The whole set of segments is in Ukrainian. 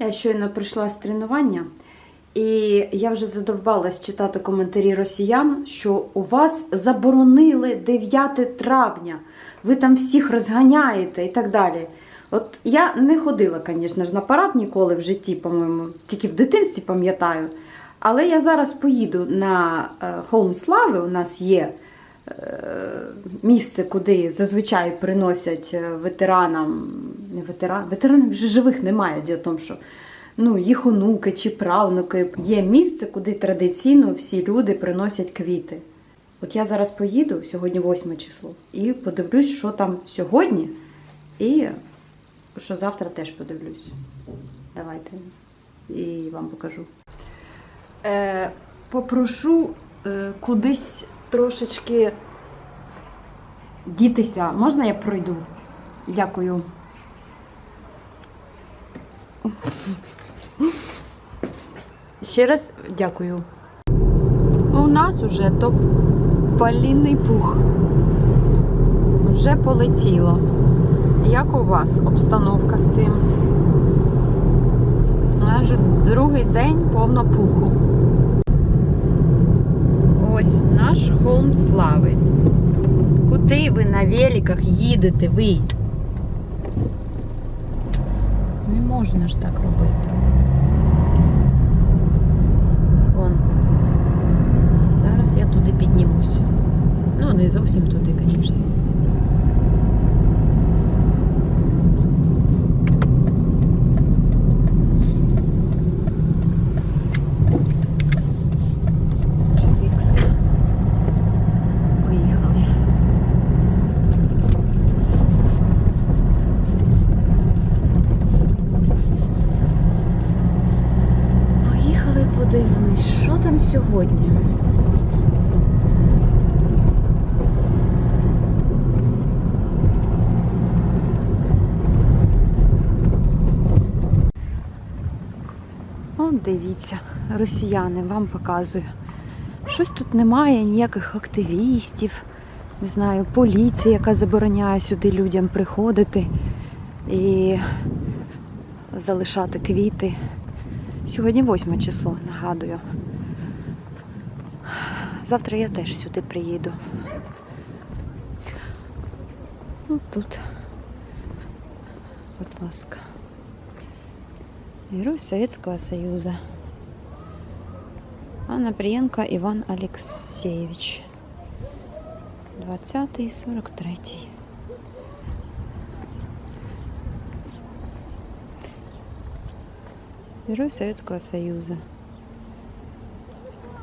Я щойно прийшла з тренування, і я вже задовбалась читати коментарі росіян, що у вас заборонили 9 травня, ви там всіх розганяєте і так далі. От я не ходила, звісно ж, на парад ніколи в житті, по-моєму, тільки в дитинстві пам'ятаю. Але я зараз поїду на е, Холм Слави. У нас є місце, куди зазвичай приносять е, ветеранам, не ветеран, ветеранів вже живих немає. Діло в тому, що ну, їх онуки чи правнуки. Є місце, куди традиційно всі люди приносять квіти. От я зараз поїду, сьогодні 8 число, і подивлюсь, що там сьогодні, і що завтра теж подивлюсь. Давайте і вам покажу. Е, попрошу е, кудись трошечки дітися. Можна я пройду? Дякую. Ще раз дякую. У нас уже тополінний пух. Вже полетіло. Як у вас обстановка з цим? У нас вже другий день повно пуху. Ось наш холм слави. Куди ви на великах їдете ви? Не можна ж так робити. Вон. Зараз я туди піднімуся. Ну, не зовсім туди, звісно. Чікс. Поїхали. Поїхали подивимось, що там сьогодні. От дивіться, росіяни, вам показую. Щось тут немає, ніяких активістів, не знаю, поліції, яка забороняє сюди людям приходити і залишати квіти. Сьогодні 8 число, нагадую. Завтра я теж сюди приїду. От тут. Будь ласка. Герой Советского Союза. Анна Приенко Иван Алексеевич. 20-й, 43-й. Герой Советского Союза.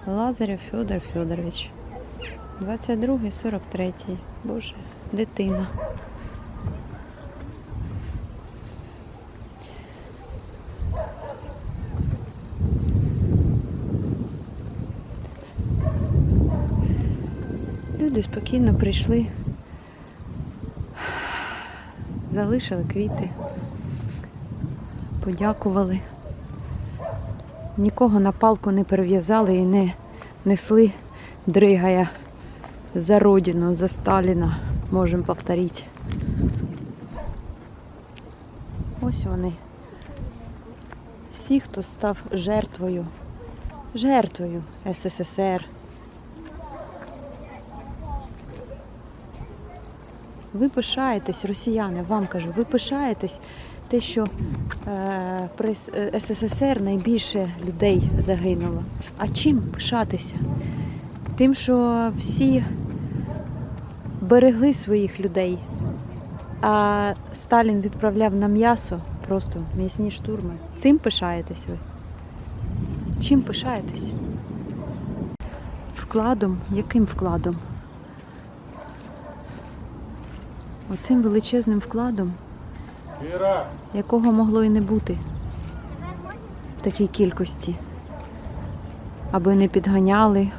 Лазарев Федор Федорович. 22-й, 43-й. Боже, дитина. Люди спокійно прийшли, залишили квіти, подякували. Нікого на палку не перев'язали і не несли, дригая за родину, за Сталіна, можемо повторити. Ось вони. Всі, хто став жертвою, жертвою СССР. Ви пишаєтесь, росіяни, вам кажу, ви пишаєтесь те, що е, при е, СССР найбільше людей загинуло. А чим пишатися? Тим, що всі берегли своїх людей, а Сталін відправляв на м'ясо, просто м'ясні штурми. Цим пишаєтесь ви? Чим пишаєтесь? Вкладом? Яким вкладом? Оцим величезним вкладом, якого могло і не бути в такій кількості, аби не підганяли.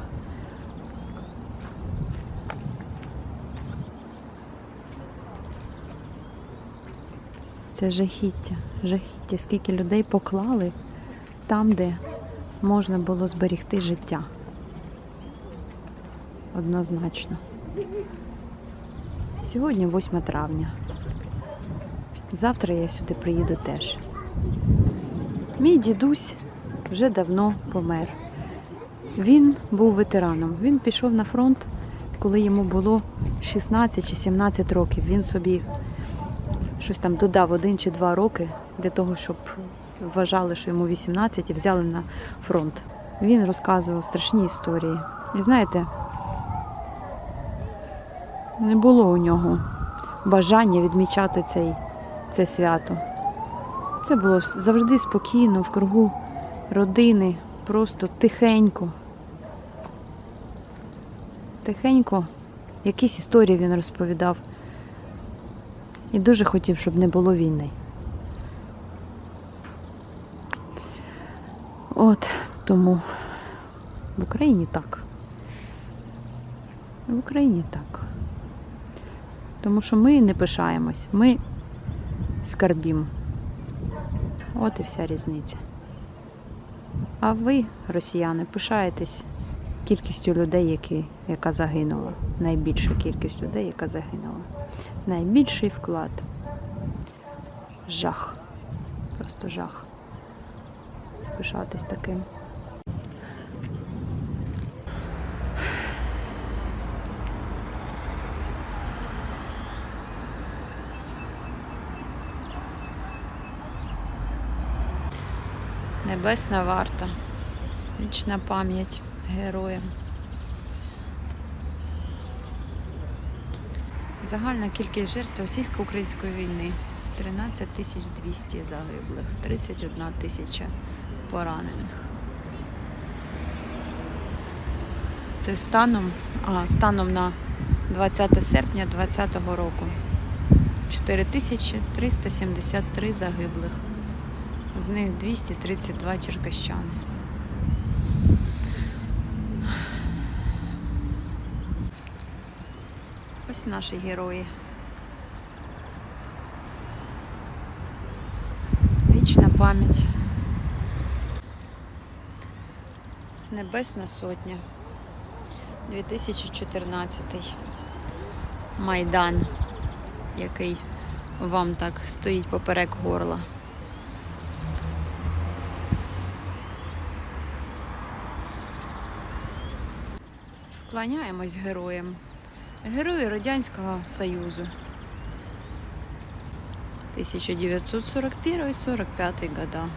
Це жахіття, жахіття, скільки людей поклали там, де можна було зберігти життя. Однозначно. Сьогодні 8 травня. Завтра я сюди приїду теж. Мій дідусь вже давно помер. Він був ветераном. Він пішов на фронт, коли йому було 16 чи 17 років. Він собі щось там додав один чи два роки для того, щоб вважали, що йому 18 і взяли на фронт. Він розказував страшні історії. І знаєте, не було у нього бажання відмічати цей, це свято. Це було завжди спокійно, в кругу родини, просто тихенько. Тихенько, якісь історії він розповідав. І дуже хотів, щоб не було війни. От тому в Україні так. В Україні так. Тому що ми не пишаємось, ми скарбім. От і вся різниця. А ви, росіяни, пишаєтесь кількістю людей, які, яка загинула. Найбільша кількість людей, яка загинула. Найбільший вклад. Жах. Просто жах. Пишатись таким. Небесна варта. Вічна пам'ять героям. Загальна кількість жертв російсько-української війни 13 200 загиблих, 31 тисяча поранених. Це станом, а, станом на 20 серпня 2020 року. 4373 загиблих. З них 232 черкащани. Ось наші герої. Вічна пам'ять. Небесна сотня. 2014 Майдан, який вам так стоїть поперек горла. Вклоняємось героям. Герої Радянського Союзу. 1941-45 года.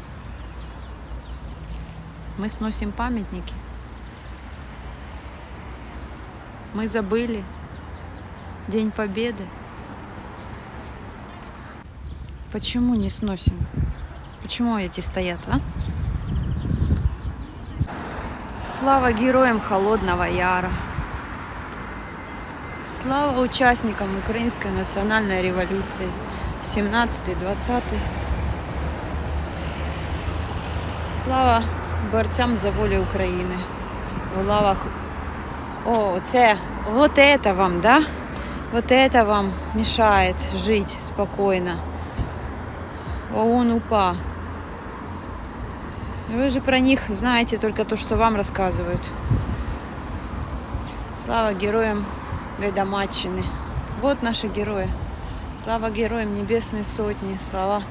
Мы сносим памятники. Мы забыли День Победы. Почему не сносим? Почему эти стоят, а? Слава героям Холодного Яра. Слава учасникам Української національної революції 17-20. Слава борцям за волю України. В лавах. О, це, вот это вам, да? Вот это вам мешает жить спокойно. ОУН УПА. Вы же про них знаете только то, что вам рассказывают. Слава героям Гайдамаччины. Вот наши герои. Слава героям Небесной Сотни. Слава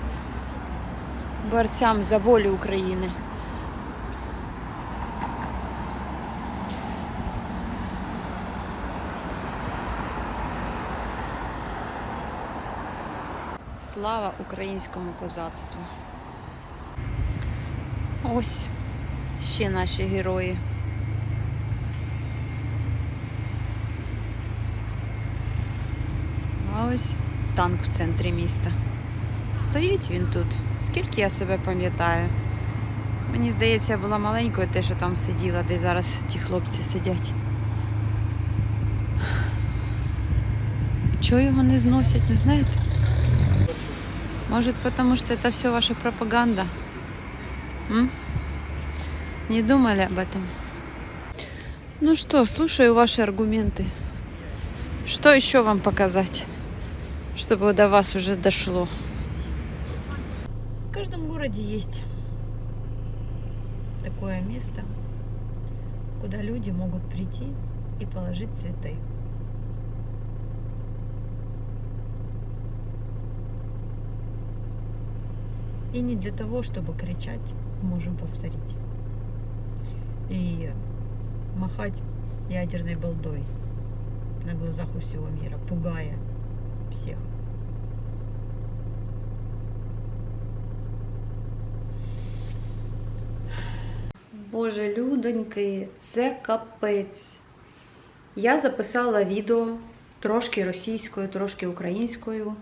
борцям за волю України. Слава українському козацтву. Ось ще наші герої. А ось танк в центрі міста. Стоїть він тут. Скільки я себе пам'ятаю. Мені здається, я була маленькою, те, що там сиділа, де зараз ті хлопці сидять. Чого його не зносять, не знаєте? Может, потому что это все ваша пропаганда? М? Не думали об этом? Ну что, слушаю ваши аргументы. Что еще вам показать, чтобы до вас уже дошло? В каждом городе есть такое место, куда люди могут прийти и положить цветы. И не для того, чтобы кричать, можем повторить. И махать ядерной балдой на глазах у всего мира, пугая всех. Боже, людоньки, це капець. Я записала відео трошки російською, трошки українською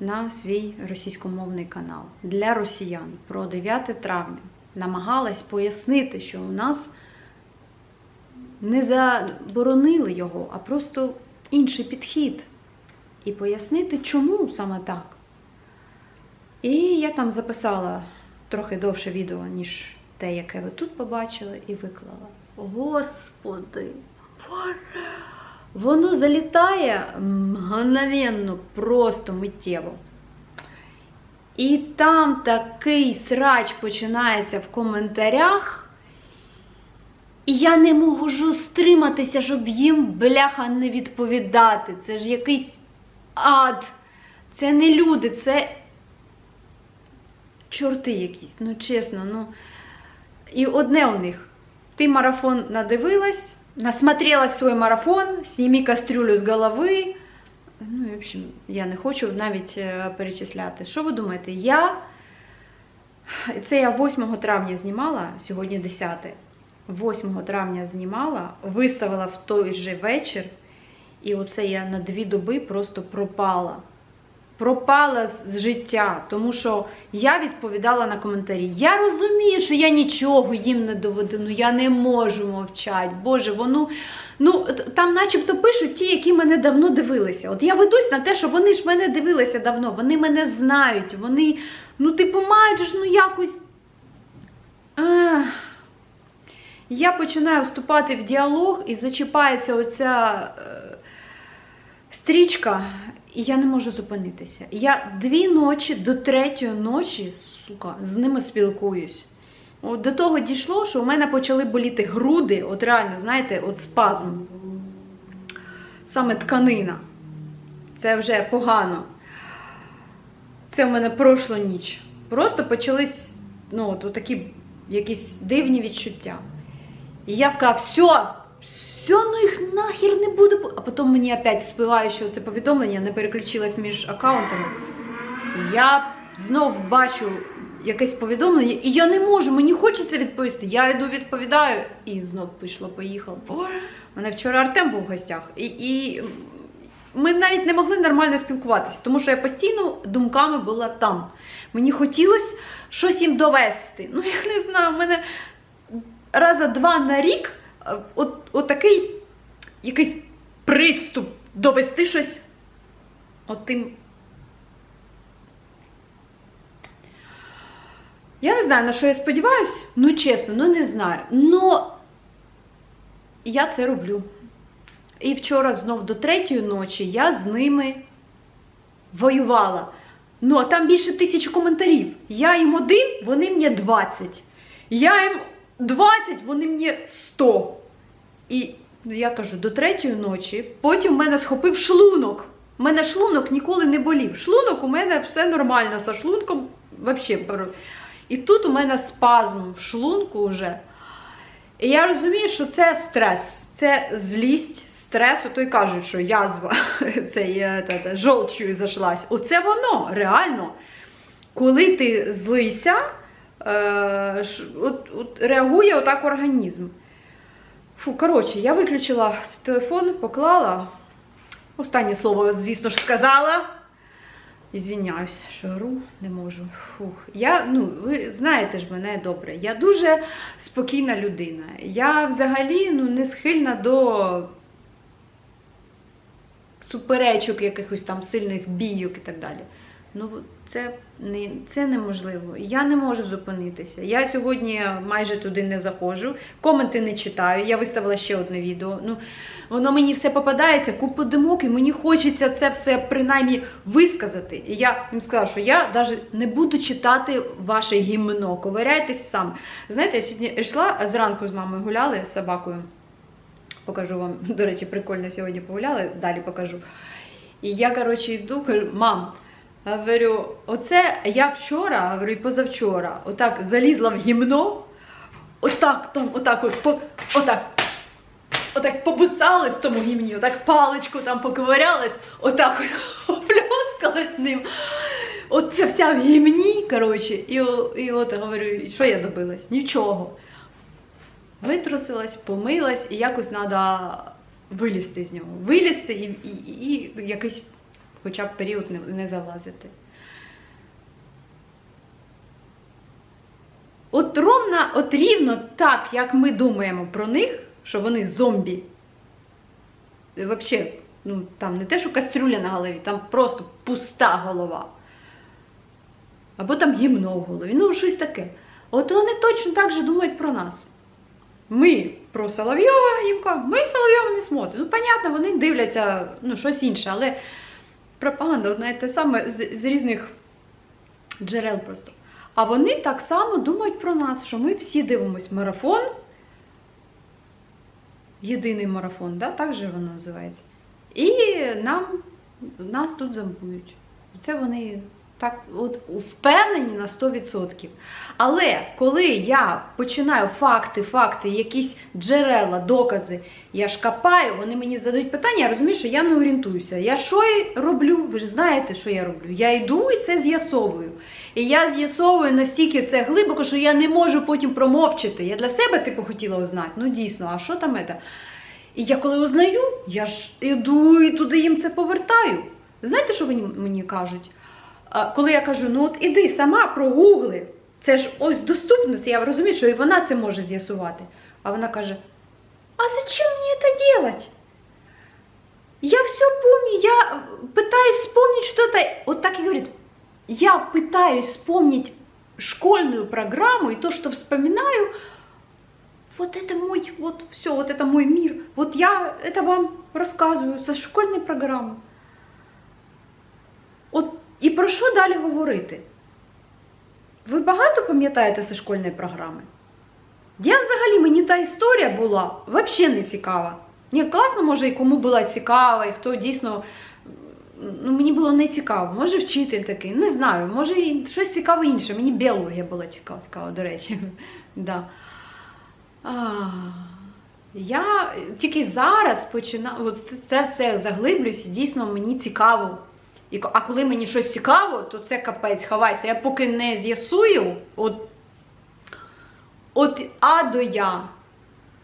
на свій російськомовний канал для росіян про 9 травня. Намагалась пояснити, що у нас не заборонили його, а просто інший підхід. І пояснити, чому саме так. І я там записала трохи довше відео, ніж те, яке ви тут побачили, і виклала. Господи! Воно залітає мгновенно, просто миттєво. І там такий срач починається в коментарях. І я не можу стриматися, щоб їм бляха не відповідати. Це ж якийсь ад. Це не люди, це чорти якісь, ну чесно, ну. І одне у них. Ти марафон надивилась, насмотрелась свой марафон, сними кастрюлю з голови. Ну, в общем, я не хочу навіть е, перечисляти. Що ви думаєте? Я. Це я 8 травня знімала, сьогодні 10. 8 травня знімала, виставила в той же вечір, і оце я на дві доби просто пропала. Пропала з життя, тому що я відповідала на коментарі. Я розумію, що я нічого їм не доведу, ну я не можу мовчати. Боже, воно. Ну, там начебто пишуть ті, які мене давно дивилися. От я ведусь на те, що вони ж мене дивилися давно, вони мене знають, вони, ну, типу, мають ж ну якось. Ах. Я починаю вступати в діалог і зачіпається оця е, стрічка, і я не можу зупинитися. Я дві ночі до третьої ночі, сука, з ними спілкуюсь. От до того дійшло, що у мене почали боліти груди, от реально, знаєте, от спазм. Саме тканина. Це вже погано. Це в мене пройшла ніч. Просто почались ну, от, такі якісь дивні відчуття. І я сказала, все, все, ну їх нахер не буду. А потім мені опять вспливає, що це повідомлення не переключилось між аккаунтами. І я знов бачу якесь повідомлення, і я не можу, мені хочеться відповісти. Я йду відповідаю, і знов пішло, поїхало. У мене вчора Артем був в гостях, і, і ми навіть не могли нормально спілкуватися, тому що я постійно думками була там. Мені хотілося щось їм довести. Ну, я не знаю, в мене раза два на рік е, от, от такий якийсь приступ довести щось от тим. Я не знаю, на що я сподіваюсь, ну чесно, ну не знаю. Но я це роблю. І вчора знов до третьої ночі я з ними воювала. Ну, а там більше тисячі коментарів. Я їм один, вони мені 20. Я їм 20, вони мені 100. І ну, я кажу, до третьої ночі. Потім в мене схопив шлунок. У мене шлунок ніколи не болів. Шлунок у мене все нормально. За шлунком взагалі. І тут у мене спазм в шлунку вже. І я розумію, що це стрес, це злість, стрес. Ото й кажуть, що язва е, та, жовчою зашлась. Оце воно реально. Коли ти злися, е, от, от, реагує отак організм. Фу, коротше, я виключила телефон, поклала. Останнє слово, звісно ж, сказала. І звіняюсь, що ору не можу. Фух. Я, ну, ви знаєте ж мене добре. Я дуже спокійна людина. Я взагалі ну, не схильна до суперечок, якихось там сильних бійок і так далі. Ну, це, не, це неможливо. Я не можу зупинитися. Я сьогодні майже туди не заходжу, коменти не читаю. Я виставила ще одне відео. Ну, воно мені все попадається, купу димок, і мені хочеться це все принаймні висказати. І я їм сказала, що я навіть не буду читати ваше гімно, ковиряйтесь сам. Знаєте, я сьогодні йшла зранку з мамою гуляли з собакою. Покажу вам, до речі, прикольно сьогодні погуляли, далі покажу. І я, коротше, йду, кажу, мам, Говорю, оце я вчора, говорю, і позавчора, отак залізла в гімно, отак там, отак от, по, отак, отак побуцалась в тому гімні, отак паличку там поковирялась, отак от оплюскалась ним. От це вся в гімні, коротше, і, і от говорю, і що я добилась? Нічого. Витрусилась, помилась, і якось треба вилізти з нього. Вилізти і, і, і якийсь хоча б період не, не залазити. От ровно, от рівно так, як ми думаємо про них, що вони зомбі. Взагалі, ну там не те, що кастрюля на голові, там просто пуста голова. Або там гімно в голові. Ну, щось таке. От вони точно так же думають про нас. Ми про Соловйова їм кажемо, ми Соловйова не смотримо. Ну, понятно, вони дивляться ну, щось інше, але пропаганда одна те саме з, з різних джерел просто. А вони так само думають про нас, що ми всі дивимось марафон. Єдиний марафон, да? так же воно називається. І нам, нас тут забують. Це вони так от впевнені на 100%. Але коли я починаю факти, факти, якісь джерела, докази, я ж копаю, вони мені задають питання, я розумію, що я не орієнтуюся. Я що роблю? Ви ж знаєте, що я роблю. Я йду і це з'ясовую. І я з'ясовую настільки це глибоко, що я не можу потім промовчити. Я для себе типу хотіла узнати. Ну дійсно, а що там це? І я коли узнаю, я ж іду і туди їм це повертаю. Знаєте, що вони мені кажуть? А, Коли я кажу, ну от іди сама прогугли, це ж ось доступно, це я розумію, що і вона це може з'ясувати. А вона каже: А зачем мені це делать? Я все помню, я пытаюсь вспомнить что-то. Вот так и говорит, я пытаюсь вспомнить школьную программу и то, что вспоминаю, вот это мой, вот все, вот это мой мир. Вот я это вам рассказываю со школьной программы. І про що далі говорити? Ви багато пам'ятаєте зі школьної програми? Я взагалі мені та історія була взагалі не цікава. Ні, класно, може, і кому була цікава, і хто дійсно. Ну, мені було не цікаво. Може, вчитель такий, не знаю, може і щось цікаве інше. Мені біологія була цікава, до речі. Да. А, я тільки зараз починаю, це все заглиблююсь, дійсно мені цікаво. А коли мені щось цікаво, то це капець, хавайся. Я поки не з'ясую, от, от А до Я,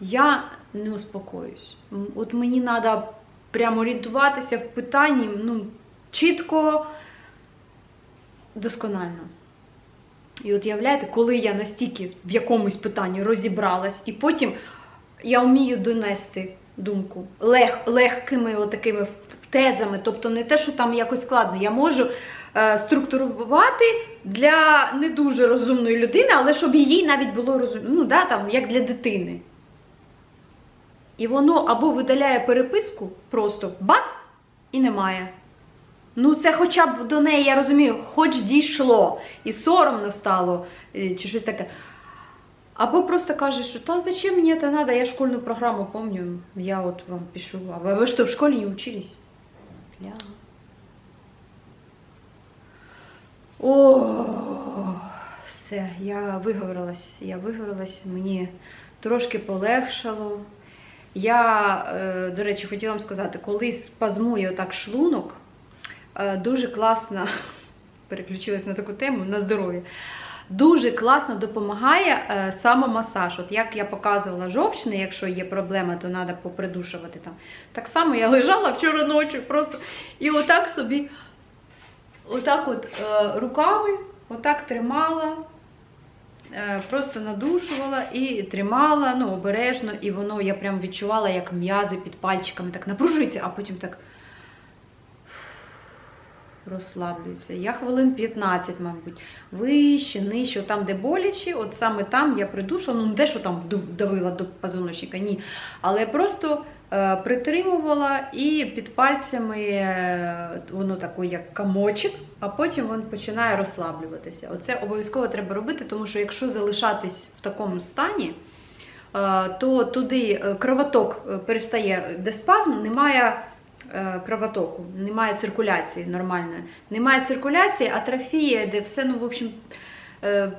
я не успокоюсь. От мені треба прямо орієнтуватися в питанні ну, чітко, досконально. І от уявляєте, коли я настільки в якомусь питанні розібралась, і потім я вмію донести думку лег, легкими отакими тезами, тобто не те, що там якось складно. Я можу е, структурувати для не дуже розумної людини, але щоб їй навіть було розумно, ну, да, там, як для дитини. І воно або видаляє переписку, просто бац, і немає. Ну, це хоча б до неї, я розумію, хоч дійшло, і соромно стало, е, чи щось таке. Або просто каже, що та зачем мені це треба, я школьну програму помню, я от вам пишу. А ви що, в школі не учились? Бля. О, все, я виговорилась. Я виговорилась, мені трошки полегшало. Я, е, до речі, хотіла вам сказати, коли спазмує отак шлунок, е, дуже класно, переключилась на таку тему, на здоров'я. Дуже класно допомагає е, самомасаж. От як я показувала жовчний, якщо є проблема, то треба попридушувати там. Так само я лежала вчора ночі просто і отак собі, отак от е, руками, отак тримала, е, просто надушувала і тримала, ну, обережно, і воно я прям відчувала, як м'язи під пальчиками так напружуються, а потім так розслаблюються. Я хвилин 15, мабуть. Вище, нижче, там, де боляче, от саме там я придушила, ну не те, що там давила до позвоночника, ні. Але просто е, притримувала і під пальцями е, воно таке, як камочок, а потім він починає розслаблюватися. Оце обов'язково треба робити, тому що якщо залишатись в такому стані, е, то туди е, кровоток е, перестає, де спазм, немає кровотоку, немає циркуляції нормальної. Немає циркуляції, атрофія, де все, ну, в общем, е,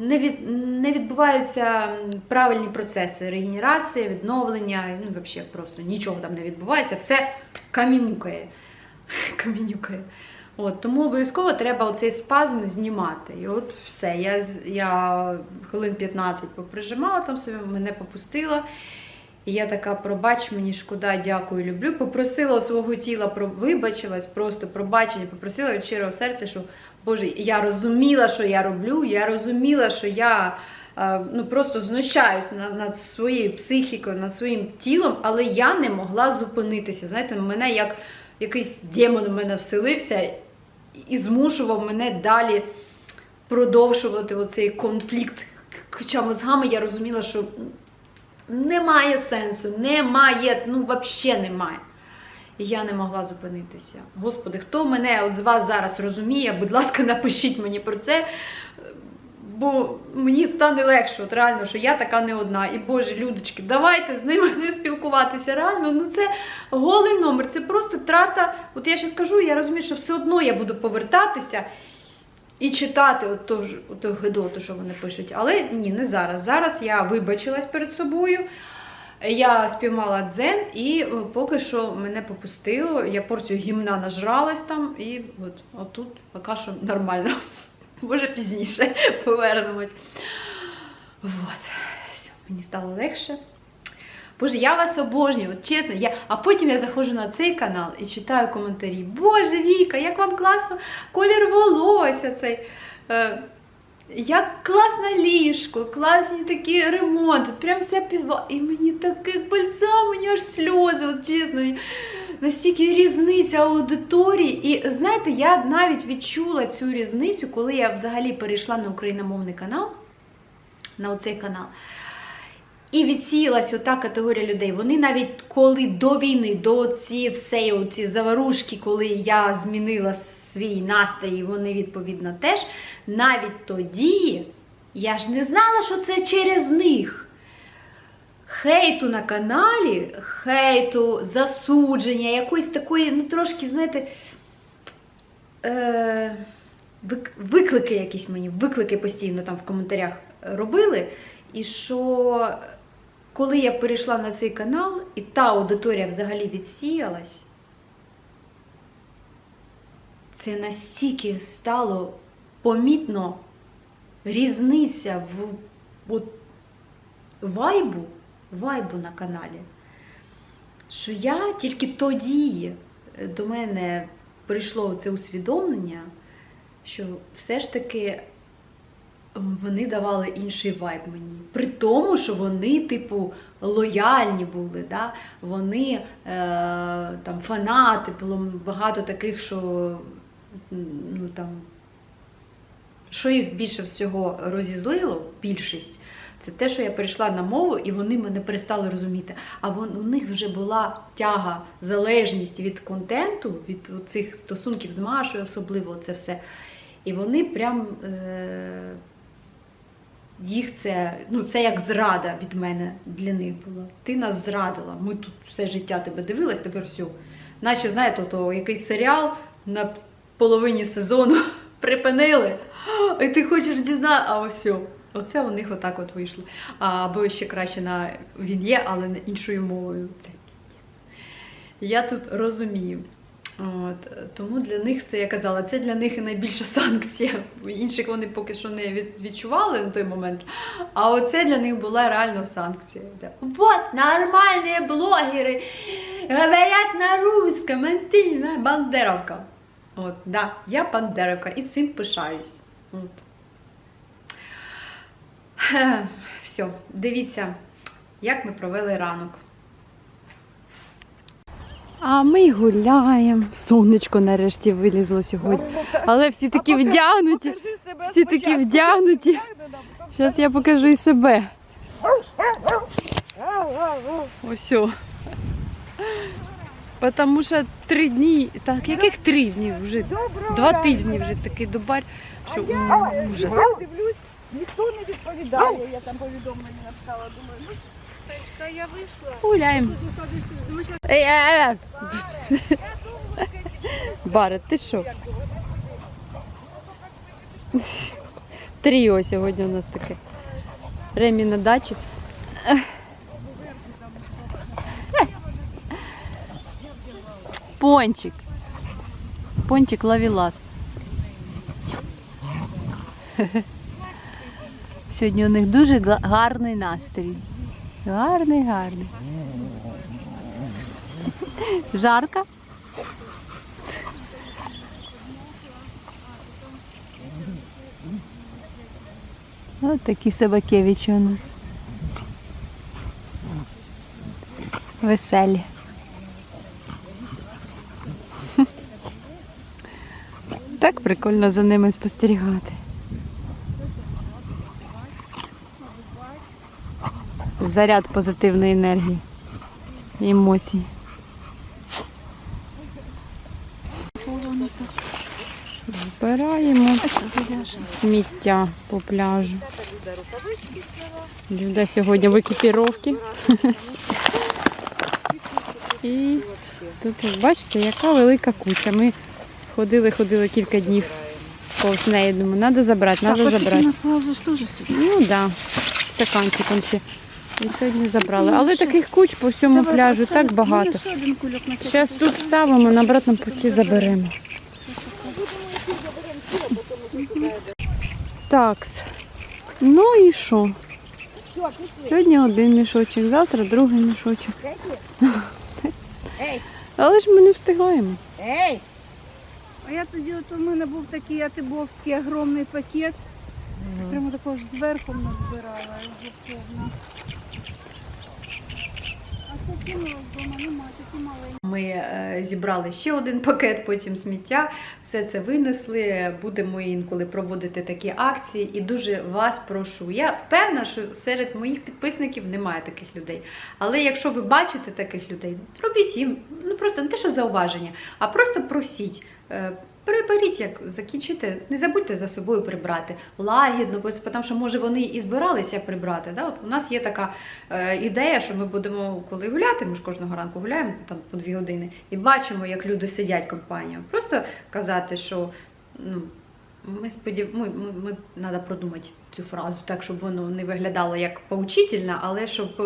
не, від, не відбуваються правильні процеси регенерації, відновлення, ну, взагалі просто нічого там не відбувається, все камінюкає. камінюкає. От, тому обов'язково треба оцей спазм знімати. І от все. Я, я хвилин 15 поприжимала там собі, мене попустила. І я така, пробач мені, шкода, дякую, люблю. Попросила у свого тіла, вибачилась, просто пробачення, попросила від щирого серця, що Боже, я розуміла, що я роблю, я розуміла, що я е, ну, просто знущаюсь над, над своєю психікою, над своїм тілом, але я не могла зупинитися. Знаєте, мене як якийсь демон в мене вселився і змушував мене далі продовжувати оцей конфлікт. Хоча мозгами я розуміла, що немає сенсу, немає, ну взагалі немає. І я не могла зупинитися. Господи, хто мене от з вас зараз розуміє, будь ласка, напишіть мені про це. Бо мені стане легше, от реально, що я така не одна. І Боже, людочки, давайте з ними не спілкуватися. Реально, ну це голий номер, це просто трата. От я ще скажу, я розумію, що все одно я буду повертатися і читати от ту, от ту гидоту, що вони пишуть. Але ні, не зараз. Зараз я вибачилась перед собою. Я спіймала дзен, і е, поки що мене попустило. Я порцію гімна нажралась там, і от, отут поки що нормально. Може пізніше повернемось. Вот. Все, мені стало легше. Боже, я вас обожнюю, от чесно. Я... А потім я заходжу на цей канал і читаю коментарі. Боже, Віка, як вам класно колір волосся цей. Е, як класне ліжко, класні такі ремонт, тут прям все підва. І мені такий бальзам, мені аж сльози, от чесно. Настільки різниця аудиторії. І знаєте, я навіть відчула цю різницю, коли я взагалі перейшла на україномовний канал, на оцей канал. І відсіялась ота категорія людей. Вони навіть коли до війни, до ці всієї оці заварушки, коли я змінила свій настрій, вони відповідно теж. Навіть тоді я ж не знала, що це через них. Хейту на каналі, хейту, засудження, якоїсь такої, ну трошки, знаєте, е, виклики якісь мені, виклики постійно там в коментарях робили. І що коли я перейшла на цей канал, і та аудиторія взагалі відсіялась, це настільки стало помітно різниця в от, вайбу, вайбу на каналі, що я тільки тоді е, до мене прийшло це усвідомлення, що все ж таки вони давали інший вайб мені. При тому, що вони, типу, лояльні були, да? вони е, там фанати, було багато таких, що ну, там, що їх більше всього розізлило, більшість, це те, що я перейшла на мову, і вони мене перестали розуміти. А вон, у них вже була тяга, залежність від контенту, від цих стосунків з Машою, особливо це все. І вони прям. Е- їх це, ну, це як зрада від мене для них була. Ти нас зрадила. Ми тут все життя тебе дивилась, тепер все. Наче, знаєте, то якийсь серіал на половині сезону припинили, і ти хочеш дізнати, а ось все. Оце у них отак от вийшло. Або ще краще на він є, але іншою мовою. Це. Я тут розумію. От, тому для них це я казала, це для них і найбільша санкція. Інших вони поки що не відчували на той момент. А оце для них була реально санкція. Вот нормальні блогери говорять на русском, а бандеровка. От, да, я бандеровка і цим пишаюсь. От. Все, дивіться, як ми провели ранок. А ми гуляємо. Сонечко нарешті вилізло сьогодні. Але всі такі вдягнуті. Всі такі вдягнуті. Зараз я покажу і себе. Ось. о. Потому що три дні, так яких три дні вже? Два тижні вже такий дубар, що ужас. Я дивлюсь, ніхто не відповідає. Я там повідомлення написала, думаю, ну Я вийшла. Гуляємо. Щас Ей, е, е. Ти що? Тріо сьогодні у нас таке. Ремі на дачі. Пончик. Пончик лавілас. Сьогодні у них дуже гарний настрій. Гарний, гарний. Жарко? Ось такі собакевичі у нас. Веселі. Так прикольно за ними спостерігати. Заряд позитивної енергії і емоцій. Збираємо сміття по пляжу. Люда сьогодні в екіпіровці. І тут, бачите, яка велика куча. Ми ходили, ходили кілька днів повз неї. Думаю, треба забрати, треба забрати. положиш теж сюди. Ну так, да, стаканчиком ще. І сьогодні забрали. Але таких куч по всьому пляжу так багато. Зараз тут ставимо, на обратному путі заберемо. Такс. Ну і що? Сьогодні один мішочок, завтра другий мішочок. Але ж ми не встигаємо. Ей! А я тоді, от у мене був такий атибовський огромний пакет. Прямо такого ж зверху назбирала його повно. Ми е, зібрали ще один пакет, потім сміття, все це винесли. Будемо інколи проводити такі акції. І дуже вас прошу. Я впевнена, що серед моїх підписників немає таких людей. Але якщо ви бачите таких людей, робіть їм ну просто не те, що зауваження, а просто просіть. Приберіть, як закінчите, не забудьте за собою прибрати лагідно, тому що може вони і збиралися прибрати. Да? От у нас є така е, ідея, що ми будемо коли гуляти, ми ж кожного ранку гуляємо там по дві години, і бачимо, як люди сидять компанією. Просто казати, що ну, ми сподів... ми, ми, ми треба продумати цю фразу так, щоб воно не виглядало як поучительно, але щоб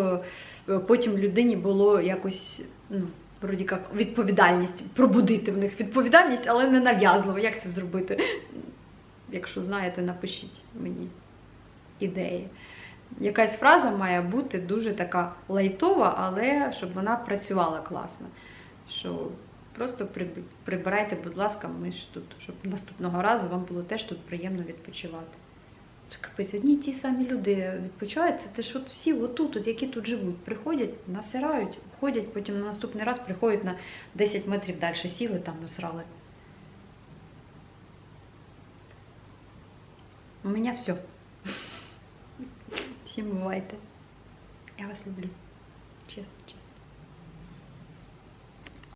е, потім людині було якось. Ну, Вроді як відповідальність, пробудити в них відповідальність, але не нав'язливо. Як це зробити? Якщо знаєте, напишіть мені ідеї. Якась фраза має бути дуже така лайтова, але щоб вона працювала класно. Що просто прибирайте, будь ласка, ми ж тут, щоб наступного разу вам було теж тут приємно відпочивати. Капець, одні ті самі люди відпочиваються. Це, ж от всі отут, от, які тут живуть, приходять, насирають, ходять, потім на наступний раз приходять на 10 метрів далі, сіли там, насрали. У мене все. Всім бувайте. Я вас люблю.